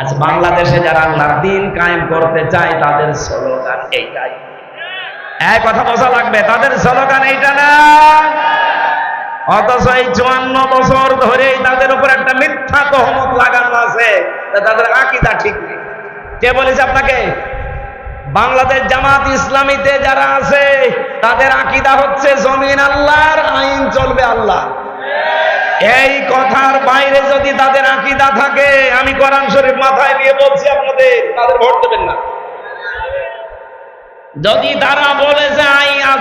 আজ বাংলাদেশে যারা আল্লাহর দিন কায়েম করতে চায়, তাদের স্লোগান এইটাই। এক কথা বোঝা লাগবে, তাদের স্লোগান এইটা না। অথচ এই চুয়ান্ন বছর ধরেই তাদের উপর একটা মিথ্যা তহমত লাগানো আছে তাদের আকিদা ঠিক নেই। কে বলেছে আপনাকে? বাংলাদেশ জামাত ইসলামীতে যারা আছে, তাদের আকিদা হচ্ছে, জমিন আল্লাহর, আইন চলবে আল্লাহ এই কথার বাইরে যদি তাদের আকিদা থাকে, আমি কোরআন শরীফ মাথায় নিয়ে বলছি আপনাদের, তাদের ভোট দেবেন না। যদি তারা বলে যে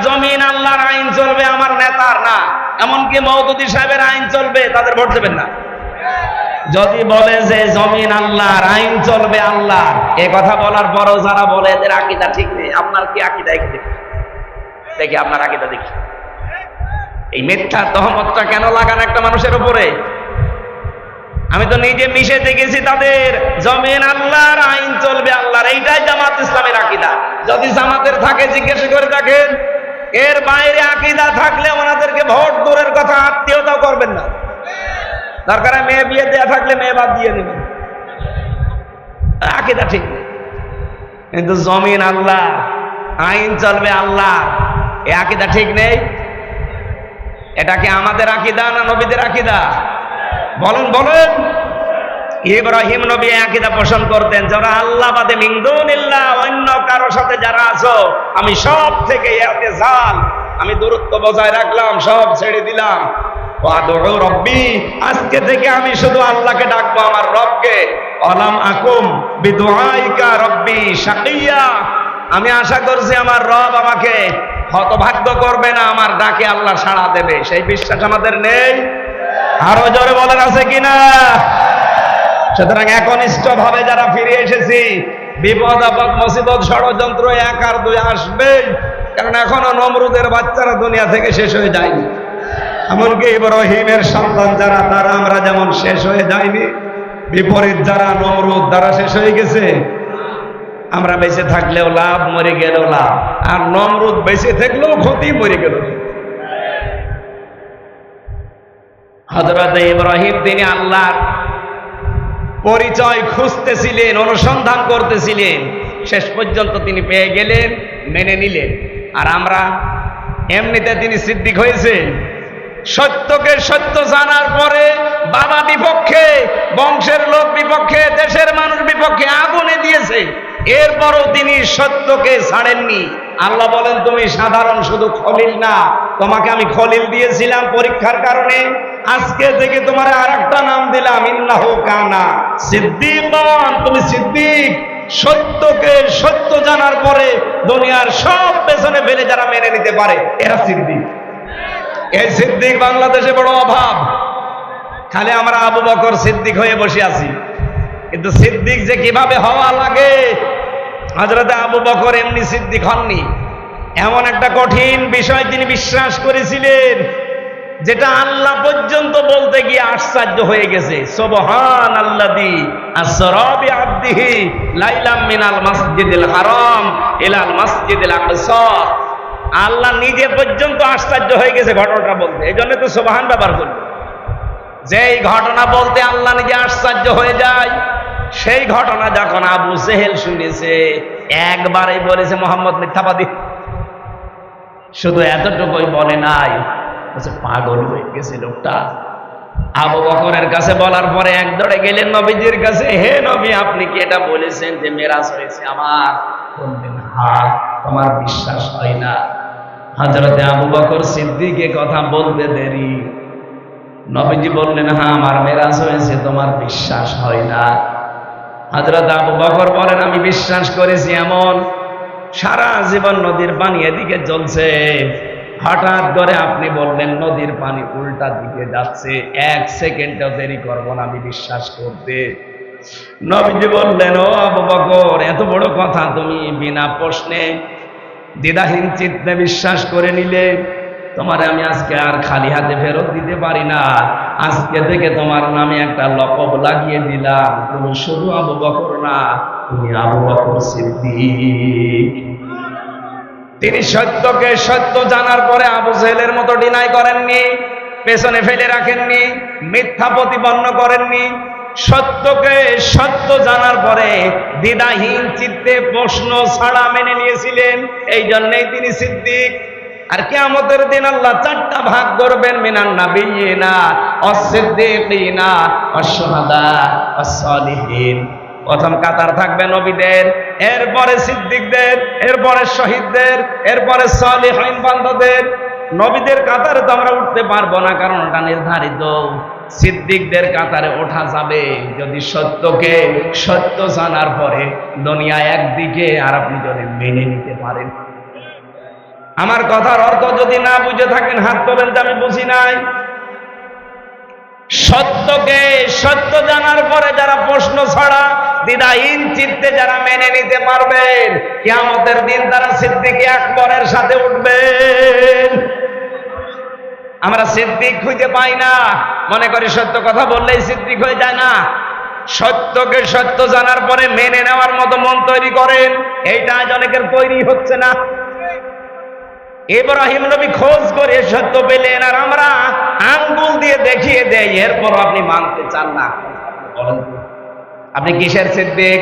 জমিন, আল্লাহর আইন চলবে, আমার নেতার না, এমনকি মৌদুদি সাহেবের আইন চলবে, তাদের ভোট দেবেন না। যদি বলে যে জমিন আল্লাহর, আইন চলবে আল্লাহ এ কথা বলার পরও যারা বলে, এদের আকিদা ঠিক নেই। আপনার কি আকিদা দেখি, আপনার আকিদা দেখি। এই মিথ্যা তহমতটা কেন লাগান একটা মানুষের উপরে? আমি তো নিজে মিশে দেখেছি তাদের জমিন আল্লাহর আইন চলবে আল্লাহর, এইটাই জামাত ইসলামের আকিদা। যদি জামাতের থাকে, জিজ্ঞেস করে দেখেন, এর বাইরে আকিদা থাকলে ওনাদেরকে ভোট দূরের কথা আত্মীয়তাও করবেন না। দরকার মেয়ে বিয়ে দেয়া থাকলে মেয়ে বাদ দিয়ে নেবেন। আকিদা ঠিক কিন্তু জমিন আল্লাহ, আইন চলবে আল্লাহ এ আকিদা ঠিক নেই? এটা কি আমাদের আকিদা না নবীদের আকিদা? বলেন বলেন। ইব্রাহিম নবী আকিদা পোষণ করতেন, যারা আল্লাহ বাদে মিংদুনিল্লাহ অন্য কারও সাথে যারা আছো, আমি সব থেকে এতে জাল আমি দূরত্ব বজায় রাখলাম, সব ছেড়ে দিলাম। রব্বি, আজকে থেকে আমি শুধু আল্লাহকে ডাকবো, আমার রবকে। অলাম আকুম বিদুআইকা রব্বি শাকিয়া। আমি আশা করছি আমার রব আমাকে হতভাগ্য করবে না আমার ডাকে আল্লাহ সাড়া দেবে। সেই বিশ্বাস আমাদের নেই। আরও জোরে বলেন আছে কিনা? সুতরাং একনিষ্ঠ ভাবে যারা ফিরে এসেছি, বিপদ, আপদ, মুসিবত, ষড়যন্ত্র এক আর দুই আসবেই কারণ এখনও নমরুদের বাচ্চারা দুনিয়া থেকে শেষ হয়ে যায়নি। এমনকি ইব্রাহিমের সন্তান যারা, তারা আমরা যেমন শেষ হয়ে যায়নি বিপরীত যারা নমরুদ তারা শেষ হয়ে গেছে আমরা বেঁচে থাকলেও লাভ, মরে গেলেও লাভ। আর নমরুদ বেঁচে থাকলেও ক্ষতি, মরে গেল হজরত ইব্রাহিম, তিনি আল্লাহর পরিচয় খুঁজতেছিলেন, অনুসন্ধান করতেছিলেন। শেষ পর্যন্ত তিনি পেয়ে গেলেন, মেনে নিলেন। আর আমরা এমনিতে তিনি সিদ্দিক হয়েছেন সত্যকে সত্য জানার পরে বাবা বিপক্ষে, বংশের লোক বিপক্ষে, দেশের মানুষ বিপক্ষে আগুনে দিয়েছে। এরপরও তিনি সত্যকে ছাড়েননি। আল্লাহ বলেন, তুমি সাধারণ শুধু খলিল না, তোমাকে আমি খলিল দিয়েছিলাম পরীক্ষার কারণে। আজকে থেকে তোমার আর একটা নাম দিলাম, ইন্নাহ কানা। সিদ্দিকন তুমি সিদ্দিক। সত্যকে সত্য জানার পরে দুনিয়ার সব পেছনে ফেলে যারা মেনে নিতে পারে, এরা সিদ্দিক। এই সিদ্দিক বাংলাদেশে বড় অভাব। খালি আমরা আবু বকর সিদ্দিক হয়ে বসে আছি। কিন্তু সিদ্দিক যে কীভাবে হওয়া লাগে হজরতে আবু বকর এমনি সিদ্দিক হননি। এমন একটা কঠিন বিষয় তিনি বিশ্বাস করেছিলেন, যেটা আল্লাহ পর্যন্ত বলতে গিয়ে আশ্চর্য হয়ে গেছে। সোবহান আল্লাদি আসরাবি আব্দিহি লাইলাম মিনাল মাসজিদিল হারাম ইলাল মাসজিদিল আকসা। আল্লাহ নিজে পর্যন্ত আশ্চর্য হয়ে গেছে ঘটনাটা বলতে। এই জন্য তো সোবাহান ব্যবহার করবে যেই ঘটনা বলতে আল্লাহ নিজে আশ্চর্য হয়ে যায়। সেই ঘটনা যখন আবু সেহেল শুনেছে, একবারই বলেছে মোহাম্মদ মিথ্যাবাদী। শুধু এতটুকুই বলে নাই পাগল হয়ে গেছে লোকটা। আবু বকরের কাছে বলার পরে এক দৌড়ে গেলেন নবীজির কাছে, হে নবী, আপনি কি এটা বলেছেন যে মেরাজ হয়েছে আমার? বললেন, হা, তোমার বিশ্বাস হয় না। হজরতে আবু বকর সিদ্দিকে কথা বলতে দেরি। নবীজি বললেন হ্যাঁ আমার মেরাজ হয়েছে, তোমার বিশ্বাস হয় না। হজরত আবু বকর বলেন, আমি বিশ্বাস করেছি এমন। সারা জীবন নদীর পানি এদিকে চলছে হঠাৎ করে আপনি বললেন, নদীর পানি উল্টা দিকে যাচ্ছে। এক সেকেন্ডও দেরি করব না, আমি বিশ্বাস করতে। নবীজি বললেন, ও আবু বকর, এত বড় কথা তুমি বিনা প্রশ্নে দ্বিধাহীন চিত্তে বিশ্বাস করে নিলে। তোমার আমি আজকে আর খালি হাতে ফেরত দিতে পারি না। আজকে থেকে তোমার নামে একটা লকব লাগিয়ে দিলাম। তুমি শুধু আবু বকর না, তুমি আবু বকর সিদ্দিক। তিনি সত্যকে সত্য জানার পরে আবু জেহেলের মতো ডিনাই করেননি, পেছনে ফেলে রাখেননি, মিথ্যা প্রতিপন্ন করেননি। সত্যকে সত্য জানার পরে দ্বিধাহীন চিত্তে প্রশ্ন ছাড়া মেনে নিয়েছিলেন। এই জন্যেই তিনি সিদ্দিক। আর কেয়ামতের দিন আল্লাহ চারটা ভাগ করবেন, মিনান নাবিয়িনা, অসিদ্দিকিনা অসহাদা অসলিহীন প্রথম কাতার থাকবে নবীদের, এরপরে সিদ্দিকদের, এরপরে শহীদদের, এরপরে সলিহীন বান্দাদের। নবীদের কাতারে তো আমরা উঠতে পারব না, কারণ ওটা নির্ধারিত। সিদ্দিকদের কাতারে ওঠা যাবে যদি সত্যকে সত্য জানার পরে দুনিয়া একদিকে, আর আপনি যদি মেনে নিতে পারেন। আমার কথার অর্থ যদি না বুঝে থাকেন, হাত তোলেন তো আমি বুঝি নাই। সত্যকে সত্য জানার পরে যারা প্রশ্ন ছড়া দ্বিধাহীন চিত্তে যারা মেনে নিতে পারবেন, কিয়ামতের দিন তারা সিদ্দিকে আকবরের সাথে উঠবেন। আমরা সিদ্দিক খুঁজে পাই না। মনে করি সত্য কথা বললেই সিদ্দিক হয়ে যায় না। সত্যকে সত্য জানার পরে মেনে নেওয়ার মতো মন তৈরি করেন, এইটা আজ অনেকের তৈরি হচ্ছে না। ইব্রাহিম নবী খোঁজ করে সত্য পেলেন আর আমরা আঙ্গুল দিয়ে দেখিয়ে দেই, এরপর আপনি মানতে চান না। আপনি কিসের সিদ্দিক?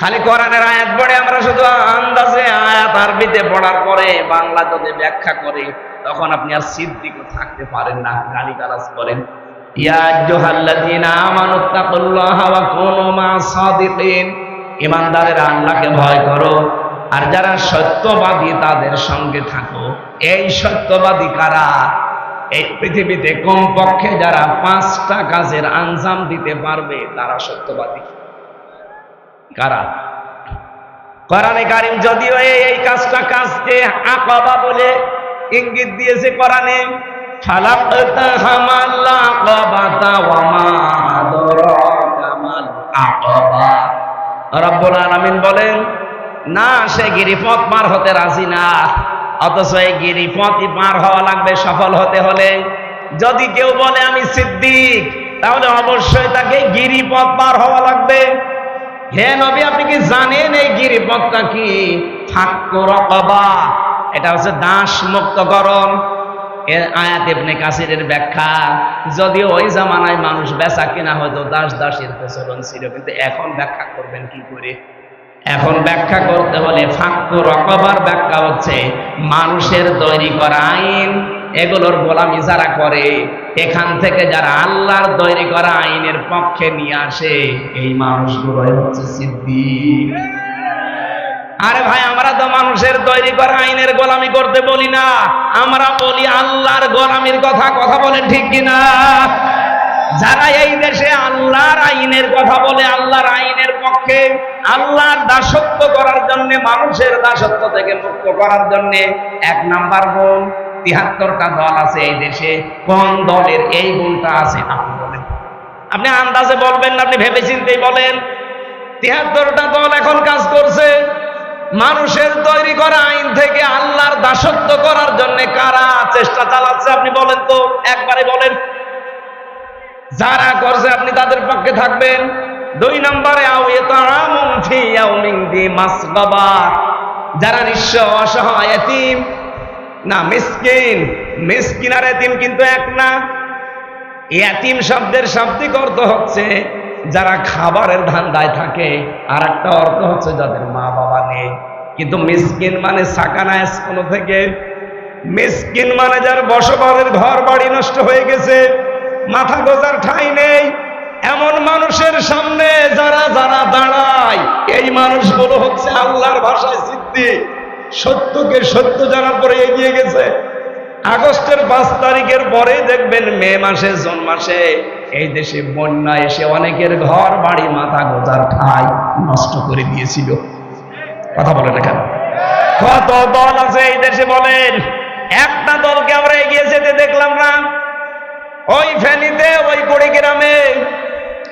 খালি কোরআনের আয়াত পড়ে আমরা শুধু আন্দাজে আয়াত আরবিতে পড়ার পরে বাংলা যদি ব্যাখ্যা করে, তখন আপনি আর সিদ্দিকও থাকতে পারেন না গালি গালাজ করেন মা'আস আল্লাহকে ভয় করো। আর যারা সত্যবাদী তাদের সঙ্গে থাকো। এই সত্যবাদী কারা? এই পৃথিবীতে কমপক্ষে যারা পাঁচটা কাজের আঞ্জাম দিতে পারবে, তারা সত্যবাদী। কারা? কোরআনে কারিম যদিও এই কাজটা কাজকে আকাবা বলে ইঙ্গিত দিয়েছে কোরআনে বলেন না, সে গিরিপথ পার হতে রাজি না। অথচ এই গিরিপথই পার হওয়া লাগবে সফল হতে হলে। যদি কেউ বলে, আমি সিদ্দিক, তাহলে অবশ্যই তাকে গিরিপথ পার হওয়া লাগবে। হে নবী, আপনি কি জানেন এই গিরিপথটা কি? রকবা। এটা হচ্ছে দাস মুক্তকরণ এর আয়াত ইবনে কাসিরের ব্যাখ্যা। যদিও ওই জামানায় মানুষ বেচা কিনা হয়তো দাস দাসের প্রচলন ছিল, কিন্তু এখন ব্যাখ্যা করবেন কি করে? এখন ব্যাখ্যা করতে হলে ফাক্কু রকবার ব্যাখ্যা হচ্ছে, মানুষের তৈরি করা আইন, এগুলোর গোলামি যারা করে, এখান থেকে যারা আল্লাহর তৈরি করা আইনের পক্ষে নিয়ে আসে, এই মানুষগুলো হচ্ছে সিদ্দিক। আরে ভাই, আমরা তো মানুষের তৈরি করা আইনের গোলামি করতে বলি না, আমরা বলি আল্লাহর গোলামির কথা কথা বলেন ঠিক কিনা? যারা এই দেশে আল্লাহর আইনের কথা বলে, আল্লাহর আইনের পক্ষে আল্লাহর দাসত্ব করার জন্য, মানুষের দাসত্ব থেকে মুক্ত করার জন্য এক নাম্বার গুণ তিহাত্তরটা দল আছে এই দেশে। কোন দলের এই গুণটা আছে আপনি আপনি আন্দাজে বলবেন না, আপনি ভেবে চিন্তেই বলেন। তিহাত্তরটা দল এখন কাজ করছে। মানুষের তৈরি করা আইন থেকে আল্লাহর দাসত্ব করার জন্য কারা চেষ্টা চালাচ্ছে, আপনি বলেন তো, একবারে বলেন। যারা করছে আপনি তাদের পক্ষে থাকবেন। দুই নম্বরে যারা নিঃস্ব অসহায় এতিম, না মিসকিন মিসকিন আর এতিম কিন্তু এক না। এতিম শব্দের শাব্দিক অর্থ হচ্ছে যারা খাবারের ধান্দায় থাকে। আর একটা অর্থ হচ্ছে যাদের মা বাবা নেই। কিন্তু মিসকিন মানে সাকানা কোনো থেকে। মিসকিন মানে যার বসবাসের ঘর বাড়ি নষ্ট হয়ে গেছে। মাথা গোজার ঠাঁই নেই। এমন মানুষের সামনে যারা যারা দাঁড়ায়, এই মানুষগুলো হচ্ছে আল্লাহর ভাষায় সিদ্ধি সত্যকে সত্য জানার পরে এগিয়ে গেছে। আগস্টের পাঁচ তারিখের পরে দেখবেন মে মাসে, জুন মাসে এই দেশে বন্যা এসে অনেকের ঘর, বাড়ি মাথা গোজার ঠাই নষ্ট করে দিয়েছিল। কথা বলে না কেন? কত দল আছে এই দেশে বলেন। একটা দলকে আমরা এগিয়ে যেতে দেখলাম না। ওই ফেনীতে, ওই কুড়িগ্রামে,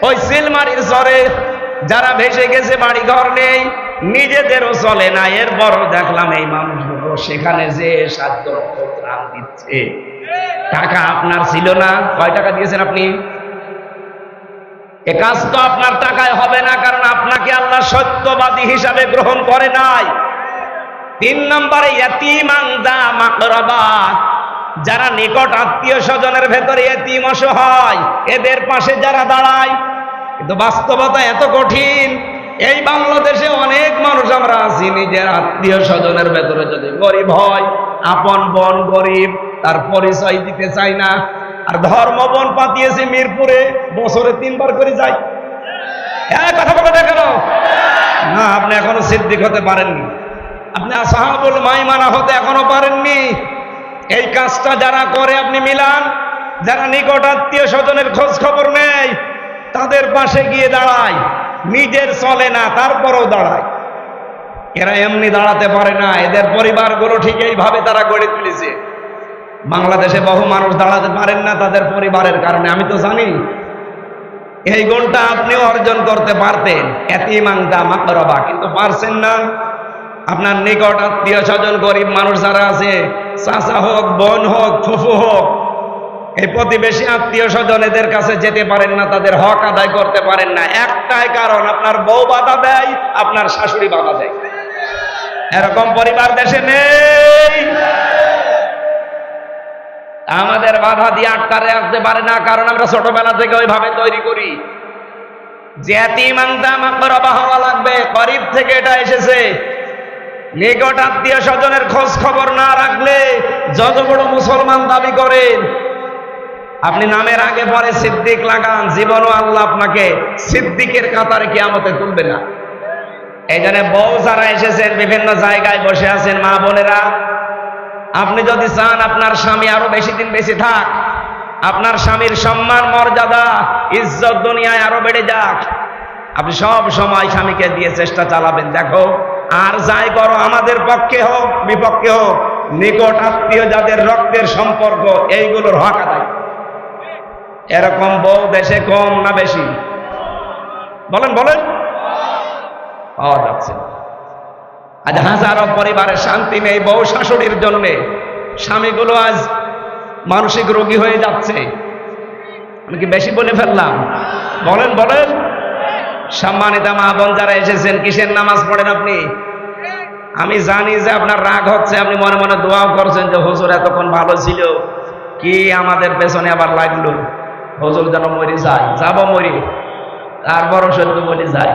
ওই সিলমারির চরে যারা ভেসে গেছে বাড়ি ঘর নেই, নিজেদেরও চলে না। এরপরও দেখলাম এই মানুষগুলো সেখানে যে সাধ্য ত্রাণ দিচ্ছে। টাকা আপনার ছিল না? কয় টাকা দিয়েছেন আপনি? এ কাজ তো আপনার টাকায় হবে না, কারণ আপনাকে আল্লাহ সত্যবাদী হিসাবে গ্রহণ করে নাই। তিন নম্বরে যারা নিকট আত্মীয় স্বজনের ভেতরে এতিম অসহায়, এদের পাশে যারা দাঁড়ায়, কিন্তু বাস্তবতা এত কঠিন। এই বাংলাদেশে অনেক মানুষ আমরা আছি, নিজের আত্মীয় স্বজনের ভেতরে যদি গরিব হয়, আপন বন গরিব, তার পরিচয় দিতে চাই না। আর ধর্মবন পাতিয়েছে মিরপুরে, বছরে তিনবার করে যাই। হ্যাঁ কথা বলে কেন? না, আপনি এখনও সিদ্দিক হতে পারেননি। আপনি সাহাবুল মাইমানা হতে এখনও পারেননি। এই কাজটা যারা করে আপনি মিলান, যারা নিকট আত্মীয় স্বজনের খোঁজ খবর নেয়, তাদের পাশে গিয়ে দাঁড়ায়। নিজের চলে না, তারপরেও দাঁড়ায়। এরা এমনি দাঁড়াতে পারে না, এদের পরিবারগুলো ঠিক এইভাবে তারা গড়ে তুলেছে। বাংলাদেশে বহু মানুষ দাঁড়াতে পারেন না তাদের পরিবারের কারণে, আমি তো জানি। এই গুণটা আপনিও অর্জন করতে পারতেন। এতিমাংদা মাকরবা, কিন্তু পারছেন না। আপনার নিকট আত্মীয় স্বজন গরিব মানুষ যারা আছে চাচা হোক, বোন হোক, ফুফু হোক, এই প্রতিবেশী আত্মীয় স্বজন এদের কাছে যেতে পারেন না, তাদের হক আদায় করতে পারেন না। একটাই কারণ, আপনার বউ বাধা দেয়, আপনার শাশুড়ি বাধা দেয়। এরকম পরিবার দেশে নেই। আমাদের বাধা দিয়ে আটকারে আসতে পারে না, কারণ আমরা ছোটবেলা থেকে ওইভাবে তৈরি করি। জ্যাতি মাংতা মাকড়া লাগবে, গরিব থেকে এটা এসেছে। নিকট আত্মীয় স্বজনের খোঁজ খবর না রাখলে যত বড় মুসলমান দাবি করেন আপনি নামের আগে পরে সিদ্দিক লাগান, জীবনও আল্লাহ আপনাকে সিদ্দিকের কাতারে কিয়ামতে তুলবে না। এই জন্য বউ যারা এসেছেন, বিভিন্ন জায়গায় বসে আছেন মা বোনেরা, আপনি যদি চান আপনার স্বামী আরও বেশি দিন বেশি থাক, আপনার স্বামীর সম্মান, মর্যাদা, ইজ্জত দুনিয়ায় আরও বেড়ে যাক, আপনি সব সময় স্বামীকে দিয়ে চেষ্টা চালাবেন। দেখো আর যাই করো, আমাদের পক্ষে হোক, বিপক্ষে হোক, নিকট আত্মীয় যাদের রক্তের সম্পর্ক, এইগুলোর হক আদায়। এরকম বউ দেশে কম না বেশি? বলেন বলেন। পাওয়া যাচ্ছে। আজ হাজারো পরিবারের শান্তি নেই বউ শাশুড়ির জন্য। স্বামীগুলো আজ মানসিক রোগী হয়ে যাচ্ছে। আমি কি বেশি বলে ফেললাম? বলেন বলেন। সম্মানিত মা বোন যারা এসেছেন, কিসের নামাজ পড়েন আপনি? আমি জানি যে আপনার রাগ হচ্ছে, আপনি মনে মনে দোয়াও করছেন যে, হুজুর, এতক্ষণ ভালো ছিল। কি আমাদের পেছনে আবার লাগল? হুজুর যেন মরি যায়। যাব মরি, তারপরও সত্য বলি যায়।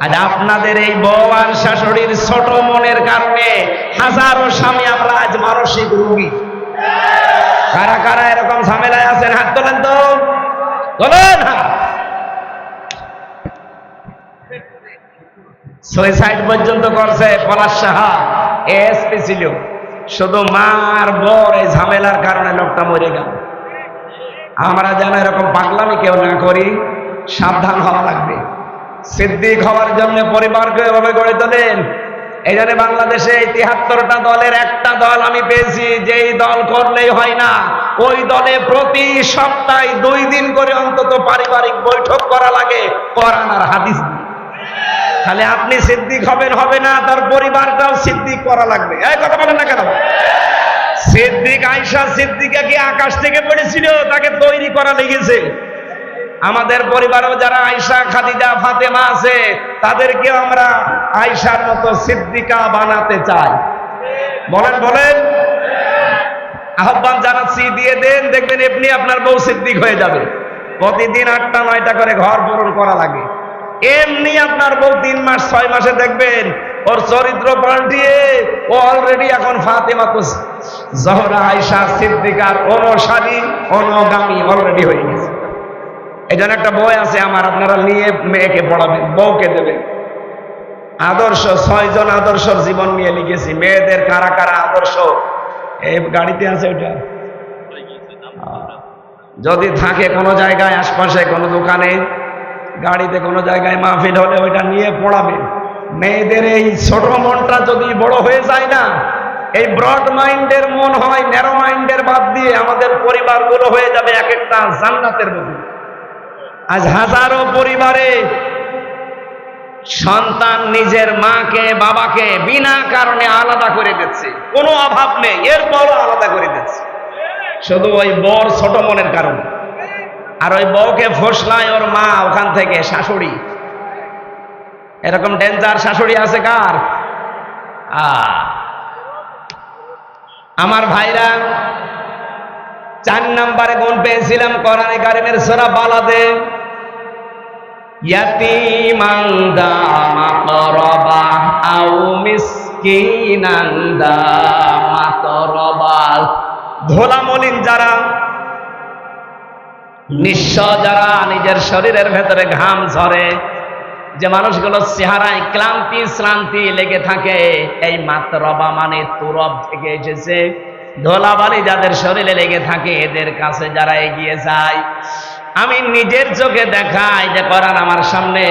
আর আপনাদের এই আর শাশুড়ির ছোট মনের কারণে হাজারো স্বামী আমরা আজ মানসিক রোগী। কারা কারা এরকম ঝামেলায় আছেন? হাত তোলেন তো। তোলেন হাত। সুইসাইড পর্যন্ত করছে পলাশ সাহা এসপি ছিল। শুধু মার বর এই ঝামেলার কারণে লোকটা মরে গেল। আমরা যেন এরকম পাগলামি কেউ না করি, সাবধান হওয়া লাগবে। সিদ্দিক হওয়ার জন্য পরিবারকে এভাবে গড়ে তোলেন। এই জন্য বাংলাদেশে এই তিহাত্তরটা দলের একটা দল আমি পেয়েছি, যেই দল করলেই হয় না। ওই দলে প্রতি সপ্তাহে দুই দিন করে অন্তত পারিবারিক বৈঠক করা লাগে, কোরআন আর হাদিস তাহলে আপনি সিদ্দিক হবেন, হবে না, তার পরিবারটাও সিদ্দিক করা লাগবে। এই কথা বলেন না কেন? সিদ্দিক আয়সা সিদ্দিকা কি আকাশ থেকে পড়েছিল? তাকে তৈরি করা লেগেছে। আমাদের পরিবারেও যারা আয়সা খাদিজা, ফাতেমা আছে তাদেরকে আমরা আয়সার মতো সিদ্দিকা বানাতে চাই। বলেন বলেন। আহ্বান জানাচ্ছি, দিয়ে দেন, দেখবেন এমনি আপনার বউ সিদ্দিক হয়ে যাবে। প্রতিদিন আটটা, নয়টা করে ঘর পূরণ করা লাগে। এমনি আপনার বউ তিন মাস, ছয় মাসে দেখবেন ওর চরিত্র পাল্টিয়ে ও অলরেডি এখন ফাতেমা তো জহরা আয়সা সিদ্দিকার অনুসারী অনগামী অলরেডি হয়ে গেছে। এই জন্য একটা বই আছে আমার, আপনারা নিয়ে মেয়েকে পড়াবেন, বউকে দেবেন। আদর্শ, ছয়জন আদর্শর জীবন নিয়ে লিখেছি, মেয়েদের কারা কারা আদর্শ? এই গাড়িতে আছে ওটা যদি থাকে কোনো জায়গায়, আশপাশে কোনো দোকানে গাড়িতে কোনো জায়গায় মাহফিল হলে ওইটা নিয়ে পড়াবে। মেয়েদের এই ছোট মনটা যদি বড় হয়ে যায় না, এই ব্রড মাইন্ডের মন হয় ন্যারো মাইন্ডের বাদ দিয়ে আমাদের পরিবারগুলো হয়ে যাবে এক একটা জান্নাতের মতো। আজ হাজারো পরিবারে সন্তান নিজের মাকে, বাবাকে বিনা কারণে আলাদা করে দিচ্ছে। কোনো অভাব নেই, এরপরও আলাদা করে দিচ্ছে। শুধু ওই বর ছোট মনের কারণে। আর ওই বউকে ফসলায় ওর মা ওখান থেকে, শাশুড়ি। এরকম ডেঞ্জার শাশুড়ি আছে কার? আমার ভাইরা, চার নাম্বারে গুণ পেয়েছিলাম কোরআনে কারিমের সোরা বালাদে ইয়াতিমান দা মাকরাবা আও মিসকিনান দা মাকরাবা ধোলা মলিন যারা নিঃস্ব যারা নিজের শরীরের ভেতরে ঘাম ঝরে, যে মানুষগুলো চেহারায় ক্লান্তি শ্রান্তি লেগে থাকে, এই মাতরবা মানে তুরব থেকে এসেছে। ধোলাবালি যাদের শরীরে লেগে থাকে, এদের কাছে যারা এগিয়ে যায়, আমি নিজের চোখে দেখাই যে করার আমার সামনে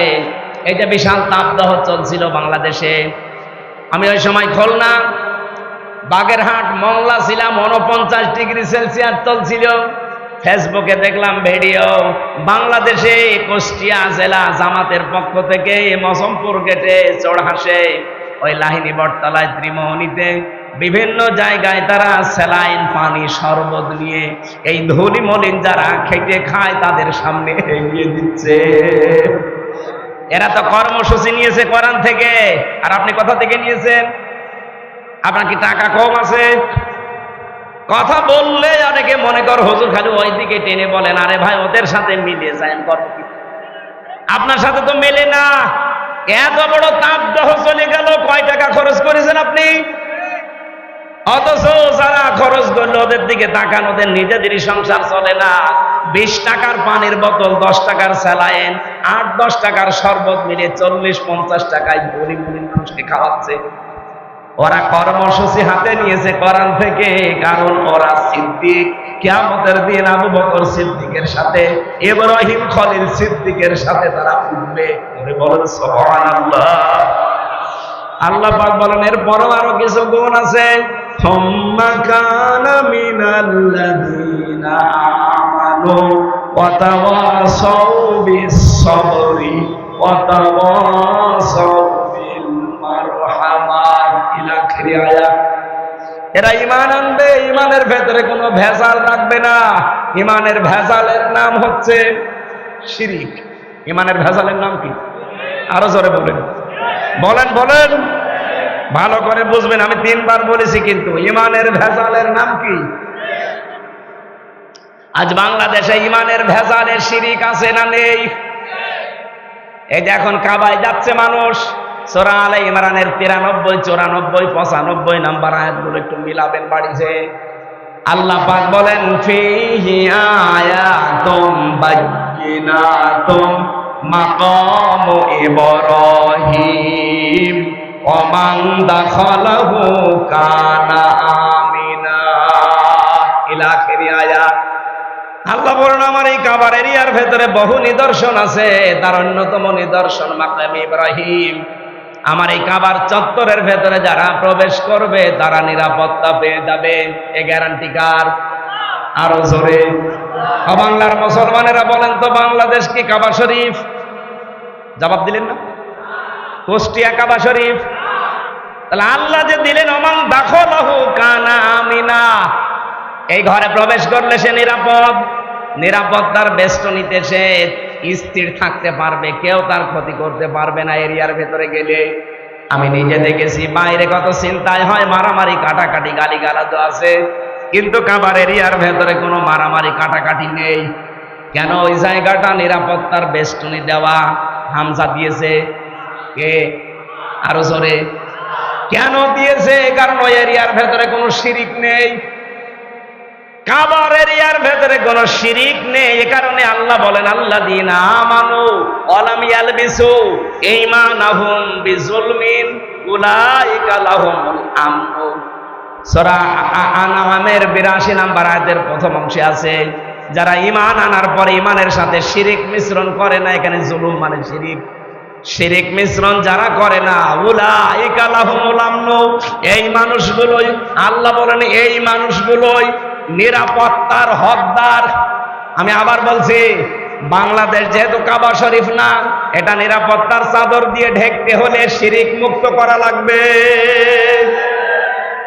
যে বিশাল তাপদাহ চলছিল বাংলাদেশে। আমি ওই সময় খুলনা, বাগেরহাট, মংলা ছিলাম উনপঞ্চাশ ডিগ্রি সেলসিয়াস চলছিল। ফেসবুকে দেখলাম ভিডিও, বাংলাদেশে কুষ্টিয়া জেলা জামাতের পক্ষ থেকে মসমপুর গেটে চড়হাসে ওই লাহিনী বটতলায় ত্রিমোহনীতে বিভিন্ন জায়গায় তারা স্যালাইন পানি শরবত নিয়ে এই ধনী মলিন যারা খেটে খায় তাদের সামনে এগিয়ে দিচ্ছে। এরা তো কর্মসূচি নিয়েছে কোরআন থেকে। আর আপনি কোথা থেকে নিয়েছেন? আপনার কি টাকা কম আছে? কথা বললে অনেকে মনে কর, হুজুর খালি ওই দিকে টেনে বলেন। আরে ভাই, ওদের সাথে মিলে যায় আমি করব কি? আপনার সাথে তো মেলে না। এত বড় তাপদাহ চলে গেল, কয় টাকা খরচ করেছেন আপনি? অথচ যারা খরচ করল ওদের দিকে তাকান, ওদের নিজেদেরই সংসার চলে না। বিশ টাকার পানির বোতল, দশ টাকার স্যালাইন, আট, দশ টাকার শরবত মিলে চল্লিশ, পঞ্চাশ টাকায় গরিব গরিব মানুষকে খাওয়াচ্ছে। ওরা কর্মসূচি হাতে নিয়েছে কোরআন থেকে, কারণ ওরা সিদ্দিক। কিয়ামতের দিন আবু বকর সিদ্দিকের সাথে, ইব্রাহিম খলিল সিদ্দিকের সাথে তারা উঠবে। আল্লাহ পাক বলেন এর পরও আরও কিছু গুণ আছে। ইলা আখিরি আয়াত এরা ইমান আনবে ইমানের ভেতরে কোনো ভেজাল রাখবে না। ইমানের ভেজালের নাম হচ্ছে শিরিক। ইমানের ভেজালের নাম কি? আরও জোরে বলেন। বলেন বলেন। ভালো করে বুঝবেন, আমি তিনবার বলেছি কিন্তু ইমানের ভেজালের নাম কি? আজ বাংলাদেশে ইমানের ভেজালের শিরিক আছে না নেই? এই যে এখন কাবায় যাচ্ছে মানুষ। সোরা ইমরানের তিরানব্বই, চৌরানব্বই, পঁচানব্বই নাম্বার আয়াতগুলো একটু মিলাবেন বাড়িছে আল্লাহ পাক কানা আমিনা। বলেন, আমার এই কাবার এরিয়ার ভেতরে বহু নিদর্শন আছে। তার অন্যতম নিদর্শন মাকাম ইব্রাহিম। আমার এই কাবার চত্বরের ভেতরে যারা প্রবেশ করবে, তারা নিরাপত্তা পেয়ে যাবে। এ গ্যারান্টি কার? আরও জোরে। বাংলার মুসলমানেরা বলেন তো, বাংলাদেশ কি কাবা শরীফ? জবাব দিলেন না? কুষ্টিয়া কাবা শরীফ? তাহলে আল্লাহ যে দিলেন অমান দাখলাহু কানা আমিনা। এই ঘরে প্রবেশ করলে সে নিরাপদ। নিরাপত্তার বেষ্টনীতে সে স্থির থাকতে পারবে, কেউ তার ক্ষতি করতে পারবে না এরিয়ার ভেতরে গেলে। আমি নিজে দেখেছি, বাইরে কত চিন্তায় হয়, মারামারি, কাটাকাটি গালি গালাজ আছে। কিন্তু কাবার এরিয়ার ভেতরে কোনো মারামারি, কাটাকাটি নেই। কেন? ওই জায়গাটা নিরাপত্তার বেষ্টনী দেওয়া। হামজা দিয়েছে। কে? আরও জোরে। কেন দিয়েছে? কারণ ওই এরিয়ার ভেতরে কোনো শিরিক নেই। কাবার এরিয়ার ভেতরে কোনো শিরিক নেই, এ কারণে আল্লাহ বলেন আল্লাহ দিন আমানু অলাম ইয়ালবিসু ঈমানাহুম বিজুলমিন উলাইকা লাহুমুল আমন সূরা আনামের 82 নাম্বার আয়াতের প্রথম অংশে আছে, যারা ঈমান আনার পরে ঈমানের সাথে শিরিক মিশ্রণ করে না, এখানে জুলুম মানে শিরিক। শিরিক মিশ্রণ যারা করে না, উলাইকা লাহুমুল আমন এই মানুষগুলোই, আল্লাহ বলেন, এই মানুষগুলোই নিরাপত্তার হকদার। আমি আবার বলছি, বাংলাদেশ যেহেতু কাবা শরীফ না, এটা নিরাপত্তার চাদর দিয়ে ঢেকতে হলে শিরিক মুক্ত করা লাগবে।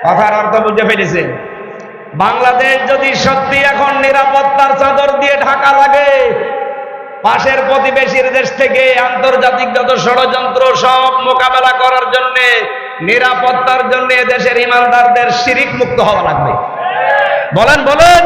কথার অর্থ বুঝে ফেলেছে বাংলাদেশ যদি সত্যি এখন নিরাপত্তার চাদর দিয়ে ঢাকা লাগে, পাশের প্রতিবেশীর দেশ থেকে আন্তর্জাতিক যত ষড়যন্ত্র সব মোকাবেলা করার জন্যে, নিরাপত্তার জন্য দেশের ইমানদারদের শিরিক মুক্ত হওয়া লাগবে। বলেন বলেন।